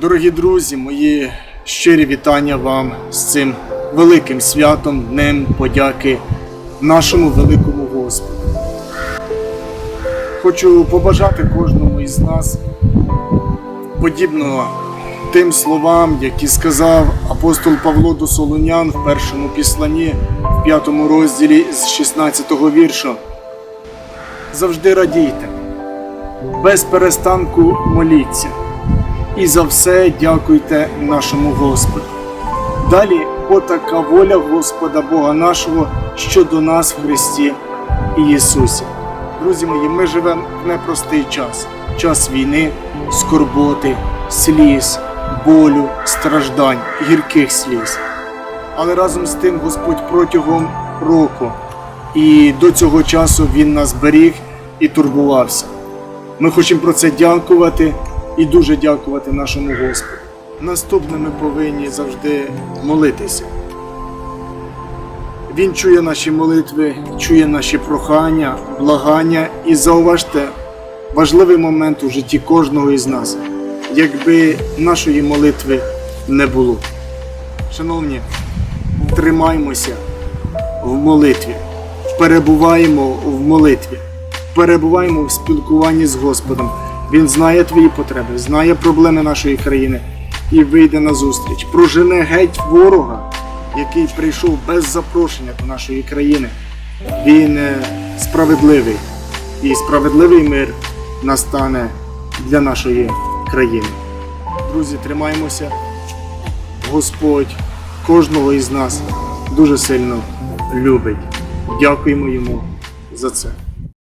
Дорогі друзі, мої щирі вітання вам з цим великим святом, Днем подяки нашому великому Господу. Хочу побажати кожному із нас подібно тим словам, які сказав апостол Павло до Солонян в першому післанні, в п'ятому розділі з 16-го вірша. Завжди радійте, без перестанку моліться і за все дякуйте нашому Господу. Далі, бо така воля Господа Бога нашого щодо нас в Христі Ісусі. Друзі мої, ми живемо в непростий час, час війни, скорботи, сліз, болю, страждань, гірких сліз. Але разом з тим Господь протягом року і до цього часу Він нас беріг і турбувався. Ми хочемо про це дякувати і дуже дякувати нашому Господу. Наступне ми повинні завжди молитися. Він чує наші молитви, чує наші прохання, благання і зауважте важливий момент у житті кожного із нас, якби нашої молитви не було. Шановні, тримаймося в молитві, перебуваємо в молитві, перебуваємо в спілкуванні з Господом. Він знає твої потреби, знає проблеми нашої країни і вийде на зустріч. Прожене геть ворога, який прийшов без запрошення до нашої країни. Він е, справедливий, і справедливий мир настане для нашої країни. Друзі, тримаємося. Господь кожного із нас дуже сильно любить. Дякуємо йому за це.